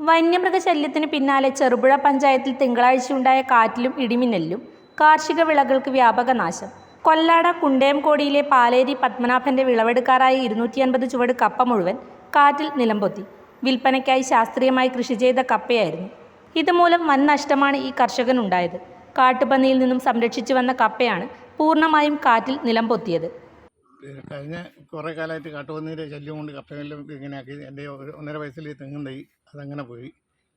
വന്യമൃഗശല്യത്തിന് പിന്നാലെ ചെറുപുഴ പഞ്ചായത്തിൽ തിങ്കളാഴ്ചയുണ്ടായ കാറ്റിലും ഇടിമിന്നലിലും കാർഷിക വിളകൾക്ക് വ്യാപക നാശം. കൊല്ലാട കുണ്ടേംകോടിയിലെ പാലേരി പത്മനാഭന്റെ വിളവെടുക്കാറായ ഇരുന്നൂറ്റി അൻപത് ചുവട് കപ്പ മുഴുവൻ കാറ്റിൽ നിലംപൊത്തി. വിൽപ്പനയ്ക്കായി ശാസ്ത്രീയമായി കൃഷി ചെയ്ത കപ്പയായിരുന്നു. ഇതുമൂലം വൻ നഷ്ടമാണ് ഈ കർഷകനുണ്ടായത്. കാട്ടുപന്നിയിൽ നിന്നും സംരക്ഷിച്ചു വന്ന കപ്പയാണ് പൂർണമായും കാറ്റിൽ നിലംപൊത്തിയത്. കഴിഞ്ഞ കുറേ കാലമായിട്ട് കാട്ടുപന്നീരെ ശല്യം കൊണ്ട് കപ്പയെല്ലാം ഇങ്ങനെയാക്കി. എന്റെ ഒന്നര വയസ്സിൽ തെങ്ങും തെങ്ങുണ്ടായി അതങ്ങനെ പോയി.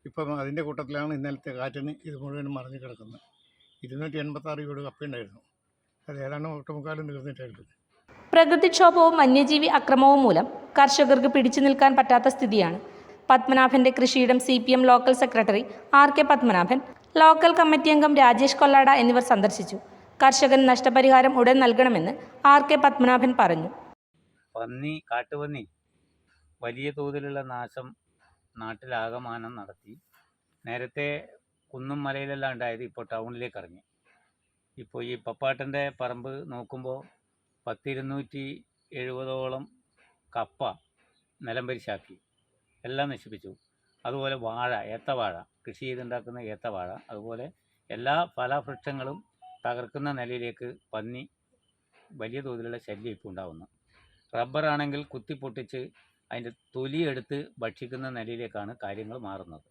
ഇപ്പം അതിന്റെ കൂട്ടത്തിലാണ് ഇന്നലത്തെ കാറ്റിന് ഇത് മുഴുവനും മറിഞ്ഞു കിടക്കുന്നത്. ഇരുന്നൂറ്റി എൺപത്താറ് വീട് കപ്പയുണ്ടായിരുന്നു. അത് ഏതാണ് ഒട്ടുമുക്കാലും തീർന്നിട്ടായിരുന്നു. പ്രകൃതിക്ഷോഭവും വന്യജീവി അക്രമവും മൂലം കർഷകർക്ക് പിടിച്ചു നിൽക്കാൻ പറ്റാത്ത സ്ഥിതിയാണ്. പത്മനാഭന്റെ കൃഷിയിടം C P M local secretary R K Padmanabhan local committee അംഗം രാജേഷ് കൊല്ലാട എന്നിവർ സന്ദർശിച്ചു. കർഷകന് നഷ്ടപരിഹാരം ഉടൻ നൽകണമെന്ന് ആർ കെ പത്മനാഭൻ പറഞ്ഞു. പന്നി കാട്ടുപന്നി വലിയ തോതിലുള്ള നാശം നാട്ടിലാകമാനം നടത്തി. നേരത്തെ കുന്നും മലയിലെല്ലാം ഉണ്ടായത് ഇപ്പോൾ ടൗണിലേക്ക് ഇറങ്ങി. ഇപ്പോൾ ഈ പപ്പാട്ടന്റെ പറമ്പ് നോക്കുമ്പോൾ പത്തിരുന്നൂറ്റി എഴുപതോളം കപ്പ നിലംപരിശാക്കി എല്ലാം നശിപ്പിച്ചു. അതുപോലെ വാഴ ഏത്തവാഴ കൃഷി ചെയ്തുണ്ടാക്കുന്ന ഏത്തവാഴ അതുപോലെ എല്ലാ ഫലവൃക്ഷങ്ങളും തകർക്കുന്ന നിലയിലേക്ക് പന്നി വലിയ തോതിലുള്ള ശല്യം ഇപ്പോൾ ഉണ്ടാകുന്നു റബ്ബറാണെങ്കിൽ കുത്തിപ്പൊട്ടിച്ച് അതിന്റെ തൊലിയെടുത്ത് ഭക്ഷിക്കുന്ന നിലയിലേക്കാണ് കാര്യങ്ങൾ മാറുന്നത്.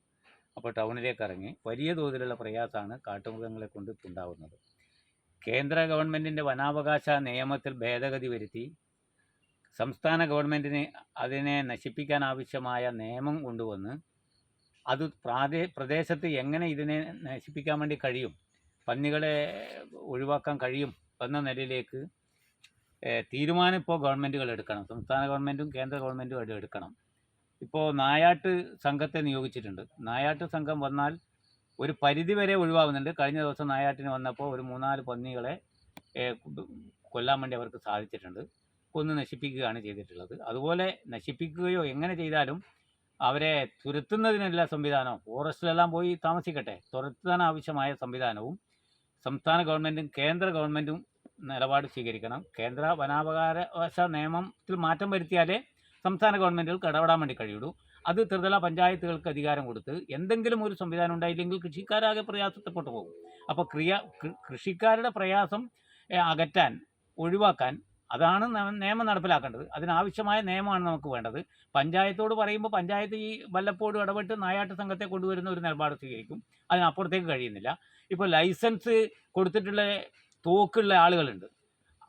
അപ്പോൾ ടൗണിലേക്ക് ഇറങ്ങി വലിയ തോതിലുള്ള പ്രയാസമാണ് കാട്ടുമൃഗങ്ങളെ കൊണ്ട് ഉണ്ടാവുന്നത്. കേന്ദ്ര ഗവൺമെന്റിന്റെ വനാവകാശ നിയമത്തിൽ ഭേദഗതി വരുത്തി സംസ്ഥാന ഗവൺമെന്റിന് അതിനെ നശിപ്പിക്കാൻ ആവശ്യമായ നിയമം കൊണ്ടുവന്ന് അത് പ്രാദേ പ്രദേശത്ത് എങ്ങനെ ഇതിനെ നശിപ്പിക്കാൻ വേണ്ടി കഴിയും? പന്നികളെ ഒഴിവാക്കാൻ കഴിയും എന്ന നിലയിലേക്ക് തീരുമാനം ഇപ്പോൾ ഗവൺമെന്റുകൾ എടുക്കണം. സംസ്ഥാന ഗവൺമെന്റും കേന്ദ്ര ഗവൺമെന്റും എടുക്കണം. ഇപ്പോൾ നായാട്ട് സംഘത്തെ നിയോഗിച്ചിട്ടുണ്ട്. നായാട്ട് സംഘം വന്നാൽ ഒരു പരിധി വരെ ഒഴിവാകുന്നുണ്ട്. കഴിഞ്ഞ ദിവസം നായാട്ടിന് വന്നപ്പോൾ ഒരു മൂന്നാൽ പന്നികളെ കൊല്ലാൻ വേണ്ടി അവർക്ക് സാധിച്ചിട്ടുണ്ട്. കൊന്ന് നശിപ്പിക്കുകയാണ് ചെയ്തിട്ടുള്ളത്. അതുപോലെ നശിപ്പിക്കുകയോ എങ്ങനെ ചെയ്താലും അവരെ തുരത്തുന്നതിനുള്ള സംവിധാനം ഫോറസ്റ്റിലെല്ലാം പോയി താമസിക്കട്ടെ തുരത്താൻ ആവശ്യമായ സംവിധാനവും സംസ്ഥാന ഗവൺമെന്റും കേന്ദ്ര ഗവൺമെന്റും നിലപാട് സ്വീകരിക്കണം. കേന്ദ്ര വനാവകാശ നിയമത്തിൽ മാറ്റം വരുത്തിയാലേ സംസ്ഥാന ഗവൺമെന്റുകൾക്ക് ഇടപെടാൻ വേണ്ടി കഴിയുള്ളൂ. അത് ത്രിതല പഞ്ചായത്തുകൾക്ക് അധികാരം കൊടുത്ത് എന്തെങ്കിലും ഒരു സംവിധാനം ഉണ്ടായില്ലെങ്കിൽ കൃഷിക്കാരാകെ പ്രയാസപ്പെട്ടു പോകും. അപ്പോൾ ക്രിയ കൃഷിക്കാരുടെ പ്രയാസം അകറ്റാൻ ഒഴിവാക്കാൻ അതാണ് നിയമം നടപ്പിലാക്കേണ്ടത്. അതിനാവശ്യമായ നിയമമാണ് നമുക്ക് വേണ്ടത്. പഞ്ചായത്തോട് പറയുമ്പോൾ പഞ്ചായത്ത് ഈ വല്ലപ്പോഴും ഇടപെട്ട് നായാട്ട് സംഘത്തെ കൊണ്ടുവരുന്ന ഒരു നിലപാട് സ്വീകരിക്കും. അതിനപ്പുറത്തേക്ക് കഴിയുന്നില്ല. ഇപ്പോൾ ലൈസൻസ് കൊടുത്തിട്ടുള്ള തോക്കുള്ള ആളുകളുണ്ട്.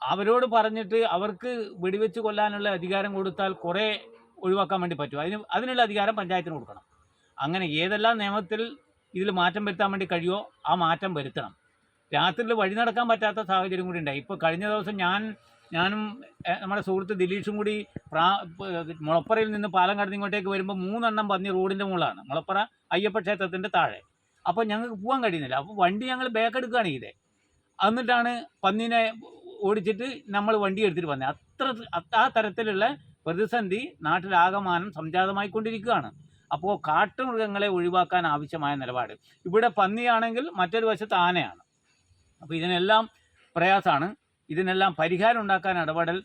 അവരോട് പറഞ്ഞിട്ട് അവർക്ക് വെടിവെച്ച് കൊല്ലാനുള്ള അധികാരം കൊടുത്താൽ കുറേ ഒഴിവാക്കാൻ വേണ്ടി പറ്റും. അതിന് അതിനുള്ള അധികാരം പഞ്ചായത്തിന് കൊടുക്കണം. അങ്ങനെ ഏതെല്ലാം നിയമത്തിൽ ഇതിൽ മാറ്റം വരുത്താൻ വേണ്ടി കഴിയുമോ ആ മാറ്റം വരുത്തണം. രാത്രിയിൽ വഴി നടക്കാൻ പറ്റാത്ത സാഹചര്യം കൂടി ഉണ്ടായി. ഇപ്പോൾ കഴിഞ്ഞ ദിവസം ഞാൻ ഞാനും നമ്മുടെ സുഹൃത്ത് ദിലീഷും കൂടി പ്രാ മുളപ്പറയിൽ നിന്ന് പാലം കടന്ന് ഇങ്ങോട്ടേക്ക് വരുമ്പോൾ മൂന്നെണ്ണം പന്നി റോഡിന്റെ മുകളിലാണ് മുളപ്പറ അയ്യപ്പ ക്ഷേത്രത്തിന്റെ താഴെ. അപ്പോൾ ഞങ്ങൾക്ക് പോകാൻ കഴിയുന്നില്ല. അപ്പോൾ വണ്ടി ഞങ്ങൾ ബാക്ക് എടുക്കുകയാണ് ചെയ്തേ. എന്നിട്ടാണ് പന്നീനെ ഓടിച്ചിട്ട് നമ്മൾ വണ്ടി എടുത്തിട്ട് വന്നത് അത്ര ആ തരത്തിലുള്ള പ്രതിസന്ധി നാട്ടിലാകമാനം സംജാതമായിക്കൊണ്ടിരിക്കുകയാണ്. അപ്പോൾ കാട്ടുമൃഗങ്ങളെ ഒഴിവാക്കാൻ ആവശ്യമായ നിലപാട്. ഇവിടെ പന്നിയാണെങ്കിൽ മറ്റൊരു വശത്ത് ആനയാണ്. അപ്പോൾ ഇതിനെല്ലാം പ്രയാസമാണ്. ഇതിനെല്ലാം പരിഹാരം ഉണ്ടാക്കാൻ ഇടപെടൽ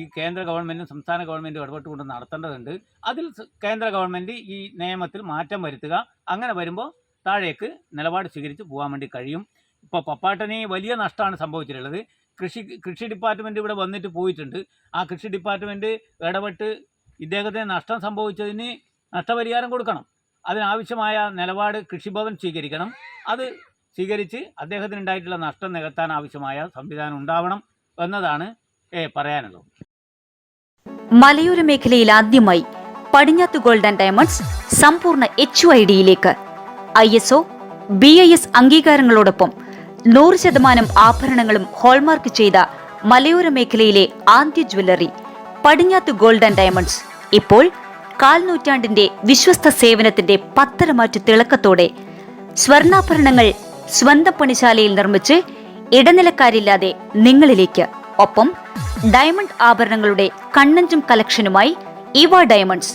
ഈ കേന്ദ്ര ഗവൺമെന്റും സംസ്ഥാന ഗവൺമെന്റും ഇടപെട്ടുകൊണ്ട് നടത്തേണ്ടതുണ്ട്. അതിൽ കേന്ദ്ര ഗവൺമെന്റ് ഈ നിയമത്തിൽ മാറ്റം വരുത്തുക. അങ്ങനെ വരുമ്പോൾ താഴേക്ക് നിലപാട് സ്വീകരിച്ച് പോകാൻ വേണ്ടി കഴിയും. ഇപ്പോൾ പപ്പാട്ടന് വലിയ നഷ്ടമാണ് സംഭവിച്ചിട്ടുള്ളത്. കൃഷി കൃഷി ഡിപ്പാർട്ട്മെന്റ് ഇവിടെ വന്നിട്ട് പോയിട്ടുണ്ട്. ആ കൃഷി ഡിപ്പാർട്ട്മെന്റ് ഇടപെട്ട് ഇദ്ദേഹത്തിന് നഷ്ടം സംഭവിച്ചതിന് നഷ്ടപരിഹാരം കൊടുക്കണം. അതിനാവശ്യമായ നിലപാട് കൃഷിഭവൻ സ്വീകരിക്കണം. അത് സ്വീകരിച്ച് അദ്ദേഹത്തിന് ഉണ്ടായിട്ടുള്ള നഷ്ടം നികത്താൻ ആവശ്യമായ സംവിധാനം ഉണ്ടാവണം എന്നതാണ് പറയാനുള്ളത്. മലയോര മേഖലയിൽ ആദ്യമായി പടിഞ്ഞാത്ത് ഗോൾഡ് ആൻഡ് ഡയമണ്ട്സ് സമ്പൂർണ എച്ച് ഐ ഡിയിലേക്ക് I S O B I S അംഗീകാരങ്ങളോടൊപ്പം നൂറ് ശതമാനം ആഭരണങ്ങളും ഹോൾമാർക്ക് ചെയ്ത മലയോര മേഖലയിലെ ആദ്യ jewellery Padinjath gold and diamonds. ഇപ്പോൾ കാൽനൂറ്റാണ്ടിന്റെ വിശ്വസ്ത സേവനത്തിന്റെ പത്തരമാറ്റു തിളക്കത്തോടെ സ്വർണാഭരണങ്ങൾ സ്വന്തം പണിശാലയിൽ നിർമ്മിച്ച് ഇടനിലക്കാരില്ലാതെ നിങ്ങളിലേക്ക്. ഒപ്പം ഡയമണ്ട് ആഭരണങ്ങളുടെ കണ്ണഞ്ചും കളക്ഷനുമായി ഇവ diamonds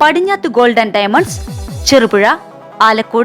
Padinjath gold and diamonds Cherupuzha Alakode